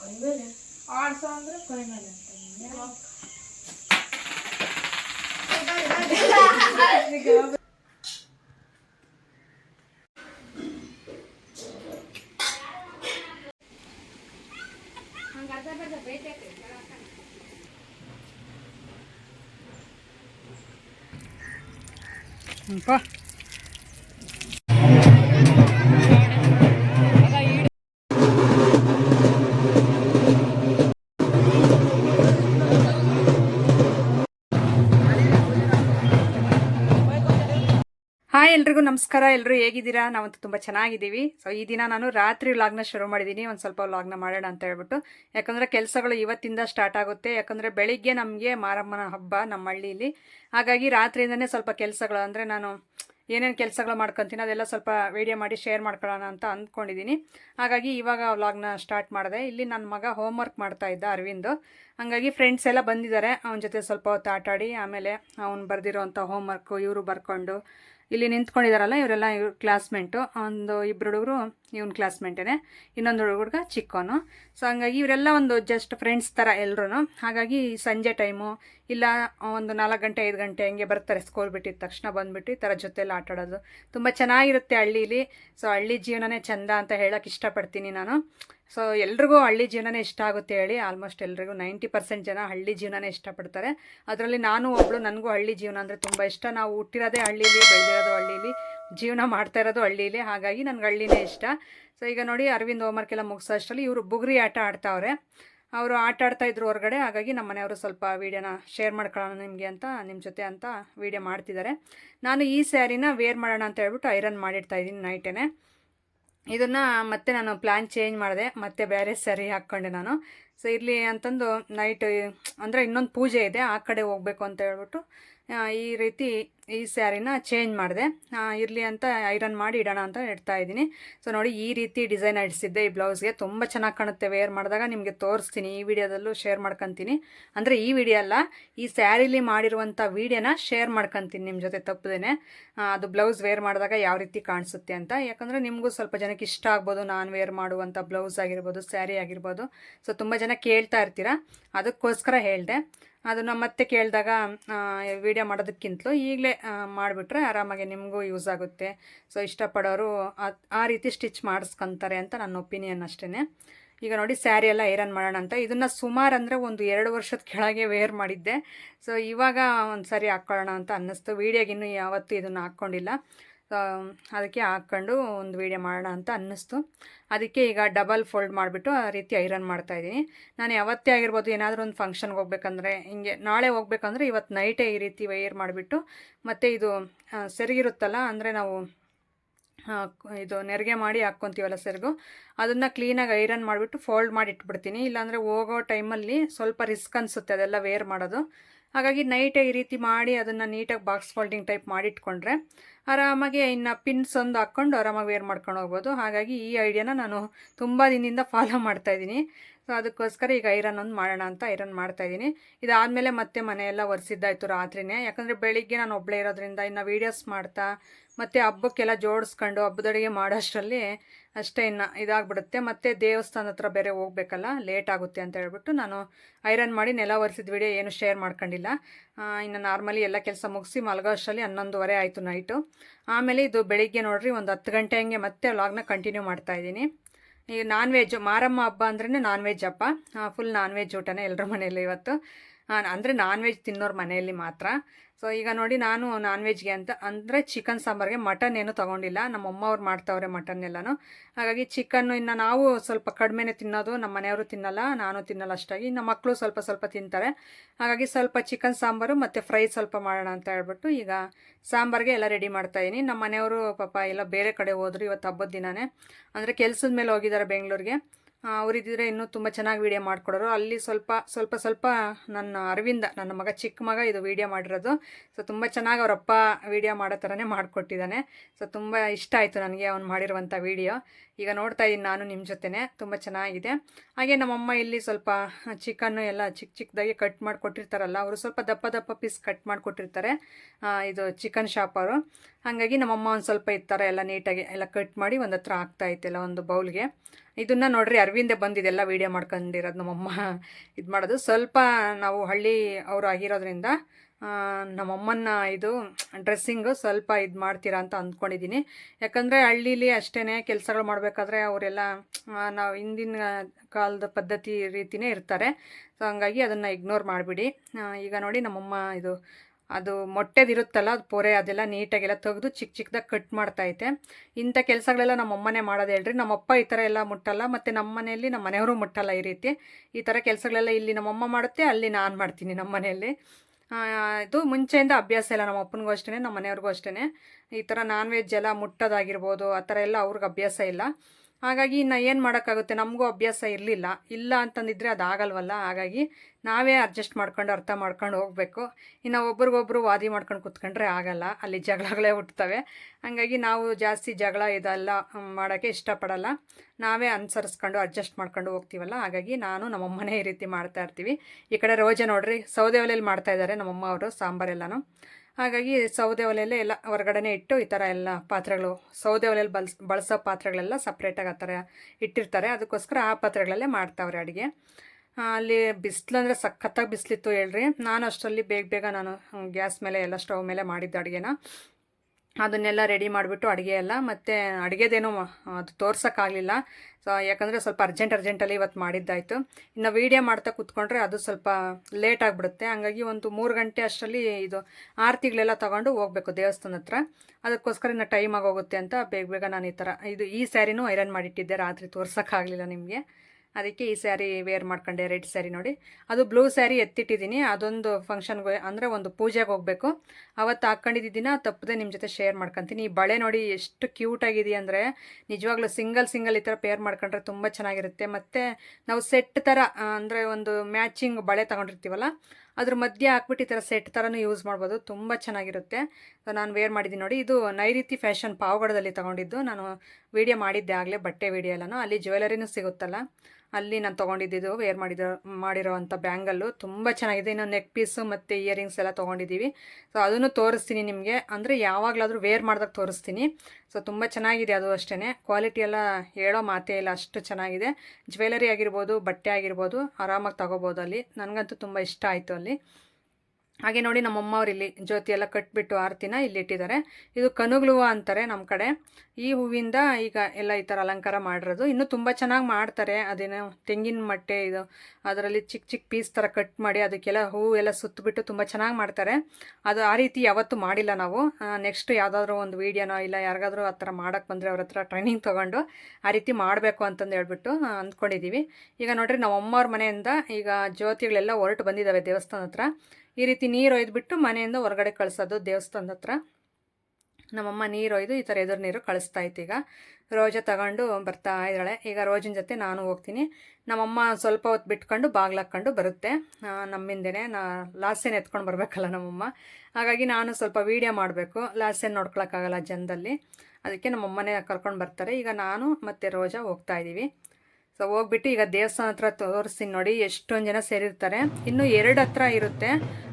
ಕೈ ಮೇಲೆ ಆಡ್ಸೋ ಅಂದ್ರೆ ಕೈ ಮೇಲೆ ಹಾಯ್ ಎಲ್ರಿಗೂ ನಮಸ್ಕಾರ. ಎಲ್ಲರೂ ಹೇಗಿದ್ದೀರಾ? ನಾವಂತೂ ತುಂಬ ಚೆನ್ನಾಗಿದ್ದೀವಿ. ಸೊ ಈ ದಿನ ನಾನು ರಾತ್ರಿ ಲಾಗ್ನ ಶುರು ಮಾಡಿದ್ದೀನಿ. ಒಂದು ಸ್ವಲ್ಪ ಲಾಗ್ನ ಮಾಡೋಣ ಅಂತ ಹೇಳ್ಬಿಟ್ಟು. ಯಾಕಂದರೆ ಕೆಲಸಗಳು ಇವತ್ತಿಂದ ಸ್ಟಾರ್ಟ್ ಆಗುತ್ತೆ. ಯಾಕಂದರೆ ಬೆಳಿಗ್ಗೆ ನಮಗೆ ಮಾರಮ್ಮನ ಹಬ್ಬ ನಮ್ಮ ಹಳ್ಳಿಯಲ್ಲಿ ಹಾಗಾಗಿ ರಾತ್ರಿಯಿಂದನೇ ಸ್ವಲ್ಪ ಕೆಲಸಗಳು ಅಂದರೆ ನಾನು ಏನೇನು ಕೆಲಸಗಳು ಮಾಡ್ಕೊತೀನಿ ಅದೆಲ್ಲ ಸ್ವಲ್ಪ ವೀಡಿಯೋ ಮಾಡಿ ಶೇರ್ ಮಾಡ್ಕೊಳ್ಳೋಣ ಅಂತ ಅಂದ್ಕೊಂಡಿದ್ದೀನಿ. ಹಾಗಾಗಿ ಇವಾಗ ಲಾಗ್ನ ಸ್ಟಾರ್ಟ್ ಮಾಡಿದೆ. ಇಲ್ಲಿ ನನ್ನ ಮಗ ಹೋಮ್ವರ್ಕ್ ಮಾಡ್ತಾ ಇದ್ದ ಅರವಿಂದ್. ಹಾಗಾಗಿ ಫ್ರೆಂಡ್ಸ್ ಎಲ್ಲ ಬಂದಿದ್ದಾರೆ. ಅವನ ಜೊತೆ ಸ್ವಲ್ಪ ಹೊತ್ತು ಆಟಾಡಿ, ಆಮೇಲೆ ಅವ್ನು ಹೋಮ್ ಹೋಮ್ವರ್ಕು ಇವರು ಬರ್ಕೊಂಡು ಇಲ್ಲಿ ನಿಂತ್ಕೊಂಡಿದಾರಲ್ಲ, ಇವರೆಲ್ಲ ಇವ್ರ ಕ್ಲಾಸ್ಮೇಟು ಒಂದು ಇಬ್ಬರು ಹುಡುಗರು, ಇವನ್ ಕ್ಲಾಸ್ಮೇಟೇನೆ ಇನ್ನೊಂದು ಹುಡುಗ ಚಿಕ್ಕವನು ಸೊ ಹಂಗಾಗಿ ಇವರೆಲ್ಲ ಒಂದು ಜಸ್ಟ್ ಫ್ರೆಂಡ್ಸ್ ಥರ ಎಲ್ಲರೂ ಹಾಗಾಗಿ ಸಂಜೆ ಟೈಮು ಇಲ್ಲ ಒಂದು ನಾಲ್ಕು ಗಂಟೆ, ಐದು ಗಂಟೆ ಹಂಗೆ ಬರ್ತಾರೆ ಸ್ಕೂಲ್ ಬಿಟ್ಟಿದ ತಕ್ಷಣ ಬಂದುಬಿಟ್ಟು ಈ ಥರ ಜೊತೆಲಿ ಆಟಾಡೋದು ತುಂಬ ಚೆನ್ನಾಗಿರುತ್ತೆ ಹಳ್ಳೀಲಿ. ಸೊ ಹಳ್ಳಿ ಜೀವನನೇ ಚಂದ ಅಂತ ಹೇಳೋಕೆ ಇಷ್ಟಪಡ್ತೀನಿ ನಾನು. ಸೊ ಎಲ್ರಿಗೂ ಹಳ್ಳಿ ಜೀವನನೇ ಇಷ್ಟ ಆಗುತ್ತೆ ಹೇಳಿ ಆಲ್ಮೋಸ್ಟ್ ಎಲ್ರಿಗೂ ನೈಂಟಿ ಪರ್ಸೆಂಟ್ ಜನ ಹಳ್ಳಿ ಜೀವನನೇ ಇಷ್ಟಪಡ್ತಾರೆ. ಅದರಲ್ಲಿ ನಾನು ಒಬ್ಬಳು ನನಗೂ ಹಳ್ಳಿ ಜೀವನ ಅಂದರೆ ತುಂಬ ಇಷ್ಟ. ನಾವು ಹುಟ್ಟಿರೋದೇ ಹಳ್ಳೀಲಿ, ಬೆಳೆದಿರೋದು ಹಳ್ಳೀಲಿ, ಜೀವನ ಮಾಡ್ತಾ ಇರೋದು ಹಳ್ಳೀಲಿ, ಹಾಗಾಗಿ ನನಗೆ ಹಳ್ಳಿನೇ ಇಷ್ಟ. ಸೊ ಈಗ ನೋಡಿ ಅರವಿಂದ್ ಹೋಮ್ವರ್ಕ್ ಎಲ್ಲ ಮುಗಿಸೋ ಅಷ್ಟರಲ್ಲಿ ಇವರು ಬುಗುರಿ ಆಟ ಆಡ್ತಾವ್ರೆ. ಅವರು ಆಟ ಆಡ್ತಾ ಇದ್ರು ಹೊರಗಡೆ, ಹಾಗಾಗಿ ನಮ್ಮ ಮನೆಯವರು ಸ್ವಲ್ಪ ವೀಡಿಯೋನ ಶೇರ್ ಮಾಡ್ಕೊಳ್ಳೋಣ ನಿಮಗೆ ಅಂತ ನಿಮ್ಮ ಜೊತೆ ಅಂತ ವೀಡಿಯೋ ಮಾಡ್ತಿದ್ದಾರೆ. ನಾನು ಈ ಸ್ಯಾರಿನ ವೇರ್ ಮಾಡೋಣ ಅಂತ ಹೇಳ್ಬಿಟ್ಟು ಐರನ್ ಮಾಡಿಡ್ತಾ ಇದ್ದೀನಿ ನೈಟೇನೆ ಇದನ್ನು ಮತ್ತೆ ನಾನು ಪ್ಲ್ಯಾನ್ ಚೇಂಜ್ ಮಾಡಿದೆ, ಮತ್ತೆ ಬೇರೆ ಸರಿ ಹಾಕ್ಕೊಂಡೆ ನಾನು. ಸೊ ಇರಲಿ ಅಂತಂದು ನೈಟ್ ಅಂದರೆ ಇನ್ನೊಂದು ಪೂಜೆ ಇದೆ, ಆ ಕಡೆ ಹೋಗಬೇಕು ಅಂತ ಹೇಳ್ಬಿಟ್ಟು ಈ ರೀತಿ ಈ ಸ್ಯಾರಿನ ಚೇಂಜ್ ಮಾಡಿದೆ. ಇರಲಿ ಅಂತ ಐರನ್ ಮಾಡಿ ಇಡೋಣ ಅಂತ ಇಡ್ತಾ ಇದ್ದೀನಿ. ಸೊ ನೋಡಿ, ಈ ರೀತಿ ಡಿಸೈನ್ ಇಡಿಸಿದ್ದೆ ಈ ಬ್ಲೌಸ್ಗೆ. ತುಂಬ ಚೆನ್ನಾಗಿ ಕಾಣುತ್ತೆ ವೇರ್ ಮಾಡಿದಾಗ. ನಿಮಗೆ ತೋರಿಸ್ತೀನಿ. ಈ ವಿಡಿಯೋದಲ್ಲೂ ಶೇರ್ ಮಾಡ್ಕೊತೀನಿ. ಅಂದರೆ, ಈ ವಿಡಿಯೋ ಅಲ್ಲ, ಈ ಸ್ಯಾರಿಲಿ ಮಾಡಿರುವಂಥ ವೀಡಿಯೋನ ಶೇರ್ ಮಾಡ್ಕೊತೀನಿ ನಿಮ್ಮ ಜೊತೆ ತಪ್ಪದೇನೆ. ಅದು ಬ್ಲೌಸ್ ವೇರ್ ಮಾಡಿದಾಗ ಯಾವ ರೀತಿ ಕಾಣಿಸುತ್ತೆ ಅಂತ. ಯಾಕಂದರೆ, ನಿಮಗೂ ಸ್ವಲ್ಪ ಜನಕ್ಕೆ ಇಷ್ಟ ಆಗ್ಬೋದು ನಾನು ವೇರ್ ಮಾಡುವಂಥ ಬ್ಲೌಸ್ ಆಗಿರ್ಬೋದು, ಸ್ಯಾರಿ ಆಗಿರ್ಬೋದು. ಸೊ ತುಂಬ ಜನ ಕೇಳ್ತಾ ಇರ್ತೀರ. ಅದಕ್ಕೋಸ್ಕರ ಹೇಳಿದೆ. ಅದನ್ನು ಮತ್ತೆ ಕೇಳಿದಾಗ ವಿಡಿಯೋ ಮಾಡೋದಕ್ಕಿಂತಲೂ ಈಗಲೇ ಮಾಡಿಬಿಟ್ರೆ ಆರಾಮಾಗಿ ನಿಮಗೂ ಯೂಸ್ ಆಗುತ್ತೆ. ಸೊ ಇಷ್ಟಪಡೋರು ಆ- ರೀತಿ ಸ್ಟಿಚ್ ಮಾಡಿಸ್ಕೊತಾರೆ ಅಂತ ನನ್ನ ಒಪಿನಿಯನ್ ಅಷ್ಟೇ ಈಗ ನೋಡಿ ಸ್ಯಾರಿ ಎಲ್ಲ ಐರನ್ ಮಾಡೋಣ ಅಂತ. ಇದನ್ನು ಸುಮಾರು ಅಂದರೆ ಒಂದು ಎರಡು ವರ್ಷದ ಕೆಳಗೆ ವೇರ್ ಮಾಡಿದ್ದೆ. ಸೊ ಇವಾಗ ಒಂದು ಸಾರಿ ಹಾಕ್ಕೊಳ್ಳೋಣ ಅಂತ ಅನ್ನಿಸ್ತು. ವೀಡಿಯೋಗಿನ್ನೂ ಯಾವತ್ತೂ ಇದನ್ನು ಹಾಕ್ಕೊಂಡಿಲ್ಲ. ಅದಕ್ಕೆ ಹಾಕ್ಕೊಂಡು ಒಂದು ವೀಡಿಯೋ ಮಾಡೋಣ ಅಂತ ಅನ್ನಿಸ್ತು. ಅದಕ್ಕೆ ಈಗ ಡಬಲ್ ಫೋಲ್ಡ್ ಮಾಡಿಬಿಟ್ಟು ಆ ರೀತಿ ಐರನ್ ಮಾಡ್ತಾಯಿದ್ದೀನಿ ನಾನು ಯಾವತ್ತೇ ಆಗಿರ್ಬೋದು ಏನಾದರೂ ಒಂದು ಫಂಕ್ಷನ್ಗೆ ಹೋಗ್ಬೇಕಂದ್ರೆ, ಹಿಂಗೆ ನಾಳೆ ಹೋಗ್ಬೇಕಂದ್ರೆ ಇವತ್ತು ನೈಟೇ ಈ ರೀತಿ ವೈರ್ ಮಾಡಿಬಿಟ್ಟು, ಮತ್ತು ಇದು ಸೆರಗಿರುತ್ತಲ್ಲ, ಅಂದರೆ ನಾವು ಇದು ನೆರಿಗೆ ಮಾಡಿ ಹಾಕ್ಕೊತೀವಲ್ಲ ಸೆರಗು, ಅದನ್ನು ಕ್ಲೀನಾಗಿ ಐರನ್ ಮಾಡಿಬಿಟ್ಟು ಫೋಲ್ಡ್ ಮಾಡಿ ಇಟ್ಬಿಡ್ತೀನಿ. ಇಲ್ಲಾಂದರೆ ಹೋಗೋ ಟೈಮಲ್ಲಿ ಸ್ವಲ್ಪ ರಿಸ್ಕ್ ಅನಿಸುತ್ತೆ ಅದೆಲ್ಲ ವೇರ್ ಮಾಡೋದು. ಹಾಗಾಗಿ ನೈಟೇ ಈ ರೀತಿ ಮಾಡಿ ಅದನ್ನು ನೀಟಾಗಿ ಬಾಕ್ಸ್ ಫೋಲ್ಡಿಂಗ್ ಟೈಪ್ ಮಾಡಿಟ್ಕೊಂಡ್ರೆ ಆರಾಮಾಗಿ ಇನ್ನು ಪಿನ್ಸ್ ಒಂದು ಹಾಕ್ಕೊಂಡು ಆರಾಮಾಗಿ ವೇರ್ ಮಾಡ್ಕೊಂಡು ಹೋಗ್ಬೋದು. ಹಾಗಾಗಿ ಈ ಐಡಿಯಾನ ನಾನು ತುಂಬ ದಿನದಿಂದ ಫಾಲೋ ಮಾಡ್ತಾಯಿದ್ದೀನಿ ಸೊ ಅದಕ್ಕೋಸ್ಕರ ಈಗ ಐರನ್ ಒಂದು ಮಾಡೋಣ ಅಂತ ಐರನ್ ಮಾಡ್ತಾಯಿದ್ದೀನಿ ಇದಾದಮೇಲೆ ಮತ್ತೆ ಮನೆಯೆಲ್ಲ ಒರೆಸಿದ್ದಾಯ್ತು ರಾತ್ರಿನೇ. ಯಾಕಂದರೆ ಬೆಳಿಗ್ಗೆ ನಾನು ಒಬ್ಬಳೇ ಇರೋದ್ರಿಂದ ಇನ್ನು ವೀಡಿಯೋಸ್ ಮಾಡ್ತಾ ಮತ್ತು ಹಬ್ಬಕ್ಕೆಲ್ಲ ಜೋಡಿಸ್ಕೊಂಡು ಹಬ್ಬದಡಿಗೆ ಮಾಡೋಷ್ಟರಲ್ಲಿ ಅಷ್ಟೇ ಇನ್ನು ಇದಾಗ್ಬಿಡುತ್ತೆ. ಮತ್ತು ದೇವಸ್ಥಾನ ಹತ್ರ ಬೇರೆ ಹೋಗ್ಬೇಕಲ್ಲ ಲೇಟ್ ಆಗುತ್ತೆ ಅಂತ ಹೇಳ್ಬಿಟ್ಟು ನಾನು ಐರನ್ ಮಾಡಿ ನೆಲ ಒರೆಸಿದ ವಿಡಿಯೋ ಏನು ಶೇರ್ ಮಾಡ್ಕೊಂಡಿಲ್ಲ. ಇನ್ನು ನಾರ್ಮಲಿ ಎಲ್ಲ ಕೆಲಸ ಮುಗಿಸಿ ಮಲಗೋ ಅಷ್ಟರಲ್ಲಿ ಹನ್ನೊಂದುವರೆ ಆಯಿತು ನೈಟು ಆಮೇಲೆ ಇದು ಬೆಳಿಗ್ಗೆ ನೋಡ್ರಿ ಒಂದು ಹತ್ತು ಗಂಟೆ ಹಂಗೆ ಮತ್ತೆ ವ್ಲಾಗ್ನ ಕಂಟಿನ್ಯೂ ಮಾಡ್ತಾ ಇದ್ದೀನಿ. ಈಗ ನಾನ್ ವೆಜ್ ಮಾರಮ್ಮ ಹಬ್ಬ ಅಂದ್ರೇ ನಾನ್ ವೆಜ್ ಹಬ್ಬ. ಫುಲ್ ನಾನ್ ವೆಜ್ ಊಟನೇ ಎಲ್ಲರ ಮನೆಯಲ್ಲಿ ಇವತ್ತು. ಅಂದರೆ ನಾನ್ ವೆಜ್ ತಿನ್ನೋರು ಮನೆಯಲ್ಲಿ ಮಾತ್ರ. ಸೊ ಈಗ ನೋಡಿ ನಾನು ನಾನ್ ವೆಜ್ಗೆ ಅಂತ, ಅಂದರೆ ಚಿಕನ್ ಸಾಂಬಾರಿಗೆ ಮಟನ್ ಏನು ತೊಗೊಂಡಿಲ್ಲ. ನಮ್ಮ ಅಮ್ಮ ಅವ್ರು ಮಾಡ್ತಾವ್ರೆ ಮಟನ್ ಎಲ್ಲನೂ. ಹಾಗಾಗಿ ಚಿಕನ್ನು ಇನ್ನು ನಾವು ಸ್ವಲ್ಪ ಕಡಿಮೆನೇ ತಿನ್ನೋದು ನಮ್ಮ ಮನೆಯವರು ತಿನ್ನಲ್ಲ, ನಾನು ತಿನ್ನಲ್ಲ ಅಷ್ಟಾಗಿ. ನಮ್ಮ ಮಕ್ಕಳು ಸ್ವಲ್ಪ ಸ್ವಲ್ಪ ತಿಂತಾರೆ. ಹಾಗಾಗಿ ಸ್ವಲ್ಪ ಚಿಕನ್ ಸಾಂಬಾರು ಮತ್ತು ಫ್ರೈ ಸ್ವಲ್ಪ ಮಾಡೋಣ ಅಂತ ಹೇಳ್ಬಿಟ್ಟು ಈಗ ಸಾಂಬಾರಿಗೆ ಎಲ್ಲ ರೆಡಿ ಮಾಡ್ತಾಯಿದ್ದೀನಿ ನಮ್ಮ ಮನೆಯವರು ಪಾಪ ಎಲ್ಲ ಬೇರೆ ಕಡೆ ಹೋದ್ರು ಇವತ್ತು ಹಬ್ಬದ ದಿನನೇ. ಅಂದರೆ ಕೆಲಸದ ಮೇಲೆ ಹೋಗಿದ್ದಾರೆ ಬೆಂಗಳೂರಿಗೆ. ಅವರಿದ್ದರೆ ಇನ್ನೂ ತುಂಬ ಚೆನ್ನಾಗಿ ವೀಡಿಯೋ ಮಾಡಿಕೊಡೋರು. ಅಲ್ಲಿ ಸ್ವಲ್ಪ ಸ್ವಲ್ಪ ಸ್ವಲ್ಪ ನನ್ನ ಅರವಿಂದ, ನನ್ನ ಮಗ ಚಿಕ್ಕ ಮಗ, ಇದು ವೀಡಿಯೋ ಮಾಡಿರೋದು. ಸೊ ತುಂಬ ಚೆನ್ನಾಗಿ ಅವರಪ್ಪ ವೀಡಿಯೋ ಮಾಡೋ ಥರನೇ ಮಾಡಿಕೊಟ್ಟಿದ್ದಾನೆ. ಸೊ ತುಂಬ ಇಷ್ಟ ಆಯಿತು ನನಗೆ ಅವ್ನು ಮಾಡಿರುವಂಥ ವೀಡಿಯೋ ಈಗ ನೋಡ್ತಾ ಇದ್ದೀನಿ ನಾನು ನಿಮ್ಮ ಜೊತೆನೇ. ತುಂಬ ಚೆನ್ನಾಗಿದೆ. ಹಾಗೆ ನಮ್ಮಮ್ಮ ಇಲ್ಲಿ ಸ್ವಲ್ಪ ಚಿಕನ್ನು ಎಲ್ಲ ಚಿಕ್ಕ ಚಿಕ್ಕದಾಗಿ ಕಟ್ ಮಾಡಿಕೊಟ್ಟಿರ್ತಾರಲ್ಲ, ಅವರು ಸ್ವಲ್ಪ ದಪ್ಪ ದಪ್ಪ ಪೀಸ್ ಕಟ್ ಮಾಡಿಕೊಟ್ಟಿರ್ತಾರೆ. ಇದು ಚಿಕನ್ ಶಾಪ್ ಅವರು. ಹಾಗಾಗಿ ನಮ್ಮಮ್ಮ ಒಂದು ಸ್ವಲ್ಪ ಈ ಥರ ಎಲ್ಲ ನೀಟಾಗಿ ಎಲ್ಲ ಕಟ್ ಮಾಡಿ ಒಂದು ಹತ್ರ ಹಾಕ್ತಾ ಇತ್ತಲ್ಲ ಒಂದು ಬೌಲ್ಗೆ. ಇದನ್ನು ನೋಡ್ರಿ ಅರವಿಂದೇ ಬಂದಿದೆಲ್ಲ ವೀಡಿಯೋ ಮಾಡ್ಕೊಂಡಿರೋದು ನಮ್ಮಮ್ಮ. ಇದು ಮಾಡೋದು. ಸ್ವಲ್ಪ ನಾವು ಹಳ್ಳಿ ಅವರು ಆಗಿರೋದ್ರಿಂದ ನಮ್ಮಮ್ಮನ ಇದು ಡ್ರೆಸ್ಸಿಂಗು ಸ್ವಲ್ಪ ಇದು ಮಾಡ್ತೀರಾ ಅಂತ ಅಂದ್ಕೊಂಡಿದ್ದೀನಿ. ಯಾಕಂದರೆ ಹಳ್ಳೀಲಿ ಅಷ್ಟೇ ಕೆಲಸಗಳು ಮಾಡಬೇಕಾದ್ರೆ ಅವರೆಲ್ಲ ನಾವು ಹಿಂದಿನ ಕಾಲದ ಪದ್ಧತಿ ರೀತಿನೇ ಇರ್ತಾರೆ. ಸೊ ಹಂಗಾಗಿ ಅದನ್ನು ಇಗ್ನೋರ್ ಮಾಡಿಬಿಡಿ. ಈಗ ನೋಡಿ ನಮ್ಮಮ್ಮ ಇದು ಅದು ಮೊಟ್ಟೆದಿರುತ್ತಲ್ಲ, ಅದು ಪೊರೆ ಅದೆಲ್ಲ ನೀಟಾಗೆಲ್ಲ ತೆಗೆದು ಚಿಕ್ಕ ಚಿಕ್ಕದಾಗಿ ಕಟ್ ಮಾಡ್ತಾ ಐತೆ ಇಂಥ ಕೆಲಸಗಳೆಲ್ಲ ನಮ್ಮಮ್ಮನೇ ಮಾಡೋದು ಹೇಳ್ರಿ. ನಮ್ಮಪ್ಪ ಈ ಥರ ಎಲ್ಲ ಮುಟ್ಟಲ್ಲ, ಮತ್ತು ನಮ್ಮ ಮನೆಯಲ್ಲಿ ನಮ್ಮ ಮನೆಯವರು ಮುಟ್ಟಲ್ಲ ಈ ರೀತಿ. ಈ ಥರ ಕೆಲಸಗಳೆಲ್ಲ ಇಲ್ಲಿ ನಮ್ಮಮ್ಮ ಮಾಡುತ್ತೆ, ಅಲ್ಲಿ ನಾನು ಮಾಡ್ತೀನಿ ನಮ್ಮ ಮನೆಯಲ್ಲಿ ಇದು ಮುಂಚೆಯಿಂದ ಅಭ್ಯಾಸ ಇಲ್ಲ, ನಮ್ಮ ಅಪ್ಪನಿಗೂ ಅಷ್ಟೇ ನಮ್ಮ ಮನೆಯವ್ರಿಗೂ ಅಷ್ಟೇ ಈ ಥರ ನಾನ್ ವೆಜ್ ಎಲ್ಲ ಮುಟ್ಟೋದಾಗಿರ್ಬೋದು, ಆ ಥರ ಎಲ್ಲ ಅವ್ರಿಗೆ ಅಭ್ಯಾಸ ಇಲ್ಲ. ಹಾಗಾಗಿ ಇನ್ನು ಏನು ಮಾಡೋಕ್ಕಾಗುತ್ತೆ? ನಮಗೂ ಅಭ್ಯಾಸ ಇರಲಿಲ್ಲ. ಇಲ್ಲ ಅಂತಂದಿದ್ರೆ ಅದು ಆಗಲ್ವಲ್ಲ ಹಾಗಾಗಿ ನಾವೇ ಅಡ್ಜಸ್ಟ್ ಮಾಡ್ಕೊಂಡು, ಅರ್ಥ ಮಾಡ್ಕೊಂಡು ಹೋಗಬೇಕು. ಇನ್ನು ಒಬ್ರಿಗೊಬ್ರು ವಾದಿ ಮಾಡ್ಕೊಂಡು ಕೂತ್ಕೊಂಡ್ರೆ ಆಗಲ್ಲ. ಅಲ್ಲಿ ಜಗಳಗಳೇ ಹುಟ್ಟುತ್ತವೆ ಹಾಗಾಗಿ ನಾವು ಜಾಸ್ತಿ ಜಗಳ ಇದೆಲ್ಲ ಮಾಡೋಕ್ಕೆ ಇಷ್ಟಪಡಲ್ಲ. ನಾವೇ ಅನುಸರಿಸ್ಕೊಂಡು ಅಡ್ಜಸ್ಟ್ ಮಾಡ್ಕೊಂಡು ಹೋಗ್ತೀವಲ್ಲ? ಹಾಗಾಗಿ ನಾನು ನಮ್ಮಮ್ಮನೇ ಈ ರೀತಿ ಮಾಡ್ತಾ ಇರ್ತೀವಿ. ಈ ಕಡೆ ರೋಜೆ ನೋಡ್ರಿ, ಸೌದೆ ಒಲೆಯಲ್ಲಿ ಮಾಡ್ತಾ ಇದ್ದಾರೆ ನಮ್ಮಮ್ಮ ಅವರು ಸಾಂಬಾರೆಲ್ಲನೂ. ಹಾಗಾಗಿ ಸೌದೆ ಒಲೆಯಲ್ಲೇ ಎಲ್ಲ ಹೊರಗಡೆನೇ ಇಟ್ಟು ಈ ಥರ ಎಲ್ಲ ಪಾತ್ರೆಗಳು, ಸೌದೆ ಒಲೆಯಲ್ಲಿ ಬಲ್ಸ್ ಬಳಸೋ ಪಾತ್ರೆಗಳೆಲ್ಲ ಸಪ್ರೇಟಾಗಿ ಆ ಥರ ಇಟ್ಟಿರ್ತಾರೆ. ಅದಕ್ಕೋಸ್ಕರ ಆ ಪಾತ್ರೆಗಳಲ್ಲೇ ಮಾಡ್ತಾವ್ರೆ ಅಡುಗೆ. ಅಲ್ಲಿ ಬಿಸಿಲು ಅಂದರೆ ಸಖತ್ತಾಗಿ ಬಿಸಿಲಿತ್ತು ಹೇಳ್ರಿ. ನಾನು ಅಷ್ಟರಲ್ಲಿ ಬೇಗ ಬೇಗ ನಾನು ಗ್ಯಾಸ್ ಮೇಲೆ ಎಲ್ಲ ಸ್ಟೌವ್ ಮೇಲೆ ಮಾಡಿದ್ದೆ ಅಡುಗೆನ. ಅದನ್ನೆಲ್ಲ ರೆಡಿ ಮಾಡಿಬಿಟ್ಟು ಅಡುಗೆ ಎಲ್ಲ, ಮತ್ತು ಅಡುಗೆದೇನೋ ಅದು ತೋರ್ಸೋಕ್ಕಾಗಲಿಲ್ಲ. ಸೊ ಯಾಕಂದರೆ ಸ್ವಲ್ಪ ಅರ್ಜೆಂಟ್ ಅರ್ಜೆಂಟಲ್ಲಿ ಇವತ್ತು ಮಾಡಿದ್ದಾಯಿತು. ಇನ್ನು ವೀಡಿಯೋ ಮಾಡ್ತಾ ಕೂತ್ಕೊಂಡ್ರೆ ಅದು ಸ್ವಲ್ಪ ಲೇಟ್ ಆಗಿಬಿಡುತ್ತೆ. ಹಂಗಾಗಿ ಒಂದು ಮೂರು ಗಂಟೆ ಅಷ್ಟರಲ್ಲಿ ಇದು ಆರತಿಗಳೆಲ್ಲ ತೊಗೊಂಡು ಹೋಗಬೇಕು ದೇವಸ್ಥಾನ ಹತ್ರ. ಅದಕ್ಕೋಸ್ಕರ ಇನ್ನು ಟೈಮ್ ಆಗೋಗುತ್ತೆ ಅಂತ ಬೇಗ ಬೇಗ ನಾನು ಈ ಥರ ಇದು ಈ ಸ್ಯಾರಿನೂ ಐರನ್ ಮಾಡಿಟ್ಟಿದ್ದೆ, ರಾತ್ರಿ ತೋರ್ಸೋಕ್ಕಾಗಲಿಲ್ಲ ನಿಮಗೆ. ಅದಕ್ಕೆ ಈ ಸ್ಯಾರಿ ವೇರ್ ಮಾಡ್ಕೊಂಡೆ ರೆಡ್ ಸ್ಯಾರಿ ನೋಡಿ. ಅದು ಬ್ಲೂ ಸ್ಯಾರಿ ಎತ್ತಿಟ್ಟಿದ್ದೀನಿ. ಅದೊಂದು ಫಂಕ್ಷನ್ಗೆ ಅಂದರೆ ಒಂದು ಪೂಜೆಗೆ ಹೋಗಬೇಕು. ಅವತ್ತು ಹಾಕ್ಕೊಂಡಿದ್ದಿನ ತಪ್ಪದೆ ನಿಮ್ಮ ಜೊತೆ ಶೇರ್ ಮಾಡ್ಕೊತೀನಿ. ಈ ಬಳೆ ನೋಡಿ ಎಷ್ಟು ಕ್ಯೂಟ್ ಆಗಿದೆ ಅಂದರೆ, ನಿಜವಾಗ್ಲೂ ಸಿಂಗಲ್ ಸಿಂಗಲ್ ಈ ಥರ ಪೇರ್ ಮಾಡ್ಕೊಂಡ್ರೆ ತುಂಬ ಚೆನ್ನಾಗಿರುತ್ತೆ. ಮತ್ತು ನಾವು ಸೆಟ್ ಥರ ಅಂದರೆ ಒಂದು ಮ್ಯಾಚಿಂಗ್ ಬಳೆ ತೊಗೊಂಡಿರ್ತೀವಲ್ಲ, ಅದ್ರ ಮಧ್ಯೆ ಹಾಕ್ಬಿಟ್ಟು ಈ ಥರ ಸೆಟ್ ಥರನೂ ಯೂಸ್ ಮಾಡ್ಬೋದು. ತುಂಬ ಚೆನ್ನಾಗಿರುತ್ತೆ. ನಾನು ವೇರ್ ಮಾಡಿದ್ದೀನಿ ನೋಡಿ. ಇದು ನೈರೀತಿ ಫ್ಯಾಷನ್ ಪಾವಗಡದಲ್ಲಿ ತೊಗೊಂಡಿದ್ದು. ನಾನು ವೀಡಿಯೋ ಮಾಡಿದ್ದೆ ಆಗಲೇ, ಬಟ್ಟೆ ವೀಡಿಯೋ ಎಲ್ಲನೂ. ಅಲ್ಲಿ ಜ್ಯುವೆಲರಿನೂ ಸಿಗುತ್ತಲ್ಲ. ಅಲ್ಲಿ ನಾನು ತೊಗೊಂಡಿದ್ದು ವೇರ್ ಮಾಡಿದ, ಮಾಡಿರೋ ಅಂಥ ಬ್ಯಾಂಗಲ್ಲು ತುಂಬ ಚೆನ್ನಾಗಿದೆ. ಇನ್ನು ನೆಕ್ ಪೀಸು ಮತ್ತು ಇಯರಿಂಗ್ಸ್ ಎಲ್ಲ ತೊಗೊಂಡಿದ್ದೀವಿ. ಸೊ ಅದನ್ನು ತೋರಿಸ್ತೀನಿ ನಿಮಗೆ. ಅಂದರೆ ಯಾವಾಗಲಾದರೂ ವೇರ್ ಮಾಡಿದಾಗ ತೋರಿಸ್ತೀನಿ. ಸೊ ತುಂಬ ಚೆನ್ನಾಗಿದೆ ಅದು ಅಷ್ಟೇ ಕ್ವಾಲಿಟಿ ಎಲ್ಲ ಹೇಳೋ ಮಾತೇ ಇಲ್ಲ, ಅಷ್ಟು ಚೆನ್ನಾಗಿದೆ. ಜ್ಯುವೆಲರಿ ಆಗಿರ್ಬೋದು, ಬಟ್ಟೆ ಆಗಿರ್ಬೋದು, ಆರಾಮಾಗಿ ತೊಗೋಬೋದು ಅಲ್ಲಿ. ನನಗಂತೂ ತುಂಬ ಇಷ್ಟ ಆಯಿತು ಅಲ್ಲಿ. ಹಾಗೆ ನೋಡಿ ನಮ್ಮಮ್ಮ ಅವ್ರು ಇಲ್ಲಿ ಜ್ಯೋತಿ ಎಲ್ಲ ಕಟ್ಬಿಟ್ಟು ಆರತಿನ ಇಲ್ಲಿ ಇಟ್ಟಿದ್ದಾರೆ ಇದು ಕನುಗ್ಲು ಹೂವು ಅಂತಾರೆ ನಮ್ಮ ಕಡೆ. ಈ ಹೂವಿಂದ ಈಗ ಎಲ್ಲ ಈ ಥರ ಅಲಂಕಾರ ಮಾಡಿರೋದು. ಇನ್ನೂ ತುಂಬ ಚೆನ್ನಾಗಿ ಮಾಡ್ತಾರೆ. ಅದೇನೋ ತೆಂಗಿನ ಮಟ್ಟೆ ಇದು, ಅದರಲ್ಲಿ ಚಿಕ್ಕ ಚಿಕ್ಕ ಪೀಸ್ ಥರ ಕಟ್ ಮಾಡಿ ಅದಕ್ಕೆಲ್ಲ ಹೂವು ಎಲ್ಲ ಸುತ್ತಬಿಟ್ಟು ತುಂಬ ಚೆನ್ನಾಗಿ ಮಾಡ್ತಾರೆ. ಅದು ಆ ರೀತಿ ಯಾವತ್ತೂ ಮಾಡಿಲ್ಲ ನಾವು. ನೆಕ್ಸ್ಟ್ ಯಾವುದಾದ್ರೂ ಒಂದು ವೀಡಿಯೋನೋ ಇಲ್ಲ ಯಾರಿಗಾದ್ರೂ ಆ ಥರ ಮಾಡೋಕ್ಕೆ ಬಂದರೆ ಅವ್ರ ಹತ್ರ ಟ್ರೈನಿಂಗ್ ತೊಗೊಂಡು ಆ ರೀತಿ ಮಾಡಬೇಕು ಅಂತಂದು ಹೇಳ್ಬಿಟ್ಟು ಅಂದ್ಕೊಂಡಿದ್ದೀವಿ ಈಗ ನೋಡಿರಿ ನಮ್ಮ ಅಮ್ಮವ್ರ ಮನೆಯಿಂದ ಈಗ ಜ್ಯೋತಿಗಳೆಲ್ಲ ಹೊರಟು ಬಂದಿದ್ದಾವೆ ದೇವಸ್ಥಾನ ಹತ್ರ. ಈ ರೀತಿ ನೀರು ಒಯ್ದುಬಿಟ್ಟು ಮನೆಯಿಂದ ಹೊರಗಡೆ ಕಳಿಸೋದು ದೇವಸ್ಥಾನದ ಹತ್ರ. ನಮ್ಮಮ್ಮ ನೀರು ಒಯ್ದು ಈ ಥರ ಎದುರು ನೀರು ಕಳಿಸ್ತಾ ಇತ್ತು ಈಗ. ರೋಜ ತಗೊಂಡು ಬರ್ತಾ ಇದ್ದಾಳೆ. ಈಗ ರೋಜಿನ ಜೊತೆ ನಾನು ಹೋಗ್ತೀನಿ. ನಮ್ಮಮ್ಮ ಸ್ವಲ್ಪ ಹೊತ್ತು ಬಿಟ್ಕೊಂಡು ಬಾಗ್ಲಾಕೊಂಡು ಬರುತ್ತೆ. ನಮ್ಮಿಂದೇ ನಾ ಲಾಸ್ಯನ ಎತ್ಕೊಂಡು ಬರಬೇಕಲ್ಲ ನಮ್ಮಮ್ಮ. ಹಾಗಾಗಿ ನಾನು ಸ್ವಲ್ಪ ವೀಡಿಯೋ ಮಾಡಬೇಕು. ಲಾಸ್ಯನ ನೋಡ್ಕೊಳಕ್ಕಾಗಲ್ಲ ಜನದಲ್ಲಿ. ಅದಕ್ಕೆ ನಮ್ಮಮ್ಮನೇ ಕರ್ಕೊಂಡು ಬರ್ತಾರೆ. ಈಗ ನಾನು ಮತ್ತು ರೋಜಾ ಹೋಗ್ತಾ ಇದ್ದೀವಿ ಸೊ ಹೋಗ್ಬಿಟ್ಟು ಈಗ ದೇವಸ್ಥಾನ ಹತ್ರ ತೋರಿಸ್ತೀನಿ ನೋಡಿ, ಎಷ್ಟೊಂದು ಜನ ಸೇರಿರ್ತಾರೆ. ಇನ್ನು ಎರಡು ಹತ್ರ ಇರುತ್ತೆ.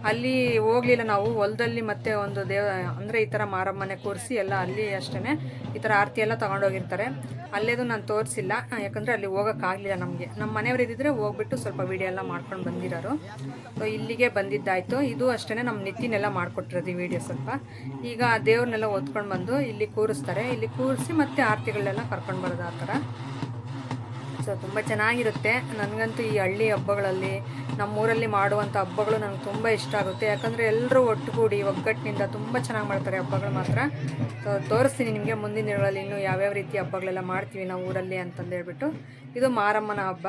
ಅಲ್ಲಿ ಹೋಗ್ಲಿಲ್ಲ ನಾವು, ಹೊಲದಲ್ಲಿ ಮತ್ತೆ ಒಂದು ದೇವ, ಅಂದರೆ ಈ ಥರ ಮಾರಮ್ಮನೆ ಕೂರಿಸಿ ಎಲ್ಲ ಅಲ್ಲಿ ಅಷ್ಟೇ ಈ ಥರ ಆರತಿ ಎಲ್ಲ ತೊಗೊಂಡೋಗಿರ್ತಾರೆ. ಅಲ್ಲೇದು ನಾನು ತೋರಿಸಿಲ್ಲ, ಯಾಕಂದರೆ ಅಲ್ಲಿ ಹೋಗೋಕ್ಕಾಗಲಿಲ್ಲ ನಮಗೆ. ನಮ್ಮ ಮನೆಯವ್ರು ಇದ್ದಿದ್ರೆ ಹೋಗ್ಬಿಟ್ಟು ಸ್ವಲ್ಪ ವೀಡಿಯೋ ಎಲ್ಲ ಮಾಡ್ಕೊಂಡು ಬಂದಿರೋರು. ಸೊ ಇಲ್ಲಿಗೆ ಬಂದಿದ್ದಾಯಿತು. ಇದು ಅಷ್ಟೇ ನಮ್ಮ ನಿತ್ತಿನೆಲ್ಲ ಮಾಡಿಕೊಟ್ಟಿರೋದು ಈ ವಿಡಿಯೋ ಸ್ವಲ್ಪ. ಈಗ ದೇವ್ರನ್ನೆಲ್ಲ ಒತ್ಕೊಂಡು ಬಂದು ಇಲ್ಲಿ ಕೂರಿಸ್ತಾರೆ. ಇಲ್ಲಿ ಕೂರಿಸಿ ಮತ್ತೆ ಆರತಿಗಳನ್ನೆಲ್ಲ ಕರ್ಕೊಂಡು ಬರೋದು ಆ ಥರ ಸೊ ತುಂಬ ಚೆನ್ನಾಗಿರುತ್ತೆ. ನನಗಂತೂ ಈ ಹಳ್ಳಿ ಹಬ್ಬಗಳಲ್ಲಿ, ನಮ್ಮೂರಲ್ಲಿ ಮಾಡುವಂಥ ಹಬ್ಬಗಳು ನನಗೆ ತುಂಬ ಇಷ್ಟ ಆಗುತ್ತೆ. ಯಾಕಂದರೆ ಎಲ್ಲರೂ ಒಟ್ಟುಗೂಡಿ ಒಗ್ಗಟ್ಟಿನಿಂದ ತುಂಬ ಚೆನ್ನಾಗಿ ಮಾಡ್ತಾರೆ ಹಬ್ಬಗಳು ಮಾತ್ರ. ಸೊ ತೋರಿಸ್ತೀನಿ ನಿಮಗೆ ಮುಂದಿನ ದಿನಗಳಲ್ಲಿ ಇನ್ನೂ ಯಾವ್ಯಾವ ರೀತಿ ಹಬ್ಬಗಳೆಲ್ಲ ಮಾಡ್ತೀವಿ ನಾವು ಊರಲ್ಲಿ ಅಂತಂದೇಳ್ಬಿಟ್ಟು. ಇದು ಮಾರಮ್ಮನ ಹಬ್ಬ.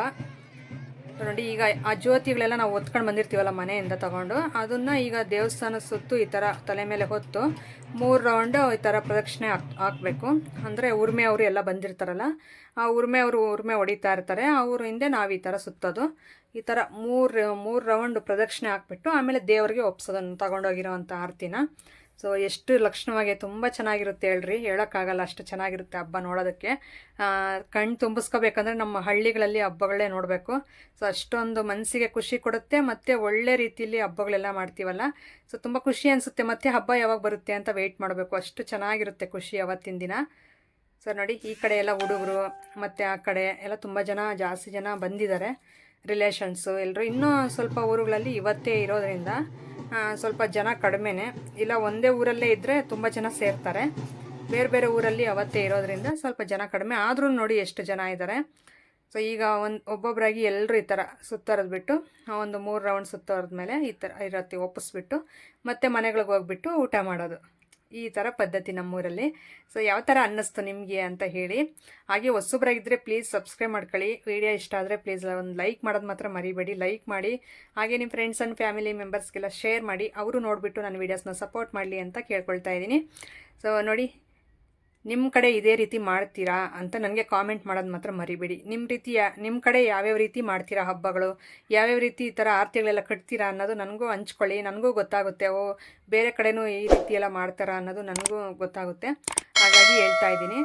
ನೋಡಿ, ಈಗ ಆ ಜ್ಯೋತಿಗಳೆಲ್ಲ ನಾವು ಹೊತ್ಕೊಂಡು ಬಂದಿರ್ತೀವಲ್ಲ ಮನೆಯಿಂದ ತಗೊಂಡು, ಅದನ್ನು ಈಗ ದೇವಸ್ಥಾನ ಸುತ್ತು ಈ ಥರ ತಲೆ ಮೇಲೆ ಹೊತ್ತು ಮೂರು ರೌಂಡು ಈ ಥರ ಪ್ರದಕ್ಷಿಣೆ ಹಾಕ್, ಹಾಕಬೇಕು. ಅಂದರೆ ಉರ್ಮೆ ಅವರು ಎಲ್ಲ ಬಂದಿರ್ತಾರಲ್ಲ, ಆ ಉರ್ಮೆ ಅವರು ಉರ್ಮೆ ಹೊಡಿತಾ ಇರ್ತಾರೆ. ಅವ್ರ ಹಿಂದೆ ನಾವು ಈ ಥರ ಸುತ್ತೋದು. ಈ ಥರ ಮೂರು ಮೂರು ರೌಂಡ್ ಪ್ರದಕ್ಷಿಣೆ ಹಾಕ್ಬಿಟ್ಟು ಆಮೇಲೆ ದೇವರಿಗೆ ಒಪ್ಸೋದನ್ನು ತಗೊಂಡೋಗಿರೋವಂಥ ಆರತಿನ. ಸೊ ಎಷ್ಟು ಲಕ್ಷಣವಾಗಿ ತುಂಬ ಚೆನ್ನಾಗಿರುತ್ತೆ ಹೇಳ್ರಿ. ಹೇಳೋಕ್ಕಾಗಲ್ಲ ಅಷ್ಟು ಚೆನ್ನಾಗಿರುತ್ತೆ ಹಬ್ಬ ನೋಡೋದಕ್ಕೆ. ಕಣ್ಣು ತುಂಬಿಸ್ಕೋಬೇಕಂದ್ರೆ ನಮ್ಮ ಹಳ್ಳಿಗಳಲ್ಲಿ ಹಬ್ಬಗಳೇ ನೋಡಬೇಕು. ಸೊ ಅಷ್ಟೊಂದು ಮನಸ್ಸಿಗೆ ಖುಷಿ ಕೊಡುತ್ತೆ ಮತ್ತು ಒಳ್ಳೆ ರೀತಿಯಲ್ಲಿ ಹಬ್ಬಗಳೆಲ್ಲ ಮಾಡ್ತೀವಲ್ಲ. ಸೊ ತುಂಬ ಖುಷಿ ಅನಿಸುತ್ತೆ ಮತ್ತು ಹಬ್ಬ ಯಾವಾಗ ಬರುತ್ತೆ ಅಂತ ವೆಯ್ಟ್ ಮಾಡಬೇಕು. ಅಷ್ಟು ಚೆನ್ನಾಗಿರುತ್ತೆ ಖುಷಿ ಅವತ್ತಿನ ದಿನ. ಸೊ ನೋಡಿ, ಈ ಕಡೆ ಎಲ್ಲ ಹುಡುಗರು ಮತ್ತು ಆ ಕಡೆ ಎಲ್ಲ ತುಂಬ ಜನ, ಜಾಸ್ತಿ ಜನ ಬಂದಿದ್ದಾರೆ. ರಿಲೇಷನ್ಸು ಎಲ್ಲರೂ ಇನ್ನೂ ಸ್ವಲ್ಪ ಊರುಗಳಲ್ಲಿ ಇವತ್ತೇ ಇರೋದ್ರಿಂದ ಸ್ವಲ್ಪ ಜನ ಕಡಿಮೆನೇ. ಇಲ್ಲ, ಒಂದೇ ಊರಲ್ಲೇ ಇದ್ದರೆ ತುಂಬ ಜನ ಸೇರ್ತಾರೆ. ಬೇರೆ ಬೇರೆ ಊರಲ್ಲಿ ಅವತ್ತೇ ಇರೋದ್ರಿಂದ ಸ್ವಲ್ಪ ಜನ ಕಡಿಮೆ. ಆದರೂ ನೋಡಿ ಎಷ್ಟು ಜನ ಇದ್ದಾರೆ ಸೊ ಈಗ ಒಂದು ಒಬ್ಬೊಬ್ಬರಾಗಿ ಎಲ್ಲರೂ ಈ ಥರ ಸುತ್ತರದು ಬಿಟ್ಟು ಒಂದು ಮೂರು ರೌಂಡ್ ಸುತ್ತೋರದ ಮೇಲೆ ಈ ಥರ ಇರತ್ತಿ, ಒಪ್ಪಿಸ್ಬಿಟ್ಟು, ಮತ್ತೆ ಮನೆಗಳಿಗೆ ಹೋಗ್ಬಿಟ್ಟು ಊಟ ಮಾಡೋದು. ಈ ಥರ ಪದ್ಧತಿ ನಮ್ಮೂರಲ್ಲಿ. ಸೊ ಯಾವ ಥರ ಅನ್ನಿಸ್ತು ನಿಮಗೆ ಅಂತ ಹೇಳಿ. ಹಾಗೆ ಹೊಸಬ್ರಾಗಿದ್ದರೆ ಪ್ಲೀಸ್ ಸಬ್ಸ್ಕ್ರೈಬ್ ಮಾಡ್ಕೊಳ್ಳಿ. ವಿಡಿಯೋ ಇಷ್ಟ ಆದರೆ ಪ್ಲೀಸ್ ಒಂದು ಲೈಕ್ ಮಾಡೋದು ಮಾತ್ರ ಮರಿಬೇಡಿ. ಲೈಕ್ ಮಾಡಿ. ಹಾಗೆ ನಿಮ್ಮ ಫ್ರೆಂಡ್ಸ್ ಆ್ಯಂಡ್ ಫ್ಯಾಮಿಲಿ ಮೆಂಬರ್ಸ್ಗೆಲ್ಲ ಶೇರ್ ಮಾಡಿ. ಅವರು ನೋಡಿಬಿಟ್ಟು ನನ್ನ ವೀಡಿಯೋಸ್ನ ಸಪೋರ್ಟ್ ಮಾಡಲಿ ಅಂತ ಕೇಳ್ಕೊಳ್ತಾ ಇದ್ದೀನಿ. ಸೊ ನೋಡಿ ನಿಮ್ಮ ಕಡೆ ಇದೇ ರೀತಿ ಮಾಡ್ತೀರಾ ಅಂತ ನನಗೆ ಕಾಮೆಂಟ್ ಮಾಡೋದು ಮಾತ್ರ ಮರಿಬೇಡಿ. ನಿಮ್ಮ ರೀತಿ ನಿಮ್ಮ ಕಡೆ ಯಾವ್ಯಾವ ರೀತಿ ಮಾಡ್ತೀರಾ ಹಬ್ಬಗಳು? ಯಾವ್ಯಾವ ರೀತಿ ಈ ಥರ ಆರತಿಗಳೆಲ್ಲ ಕಟ್ತೀರಾ ಅನ್ನೋದು ನನಗೂ ಹಂಚ್ಕೊಳ್ಳಿ. ನನಗೂ ಗೊತ್ತಾಗುತ್ತೆ. ಓ, ಬೇರೆ ಕಡೆನೂ ಈ ರೀತಿ ಎಲ್ಲ ಮಾಡ್ತಾರಾ ಅನ್ನೋದು ನನಗೂ ಗೊತ್ತಾಗುತ್ತೆ. ಹಾಗಾಗಿ ಹೇಳ್ತಾ ಇದ್ದೀನಿ.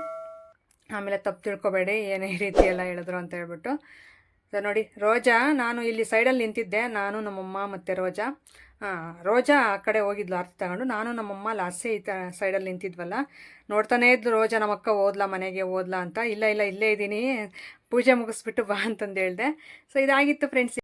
ಆಮೇಲೆ ತಪ್ಪು ತಿಳ್ಕೊಬೇಡಿ. ಏನೇ ಈ ರೀತಿ ಎಲ್ಲ ಹೇಳಿದ್ರು ಅಂತ ಹೇಳ್ಬಿಟ್ಟು. ಸೊ ನೋಡಿ, ರೋಜಾ, ನಾನು ಇಲ್ಲಿ ಸೈಡಲ್ಲಿ ನಿಂತಿದ್ದೆ. ನಾನು ನಮ್ಮಮ್ಮ ಮತ್ತು ರೋಜಾ. ರೋಜಾ ಆ ಕಡೆ ಹೋಗಿದ್ಲು ಅರ್ಥ ತಗೊಂಡು. ನಾನು ನಮ್ಮಮ್ಮ ಲಾಸ್ಟೇ ಈ ತ, ಸೈಡಲ್ಲಿ ನಿಂತಿದ್ವಲ್ಲ. ನೋಡ್ತಾನೇ ಇದ್ದು ರೋಜಾ ನಮ್ಮಕ್ಕ ಓದ್ಲಾ, ಮನೆಗೆ ಓದ್ಲಾ ಅಂತ. ಇಲ್ಲ ಇಲ್ಲ, ಇಲ್ಲೇ ಇದ್ದೀನಿ. ಪೂಜೆ ಮುಗಿಸ್ಬಿಟ್ಟು ಬಾ ಅಂತಂದು ಹೇಳ್ದೆ. ಸೊ ಇದಾಗಿತ್ತು ಫ್ರೆಂಡ್ಸ್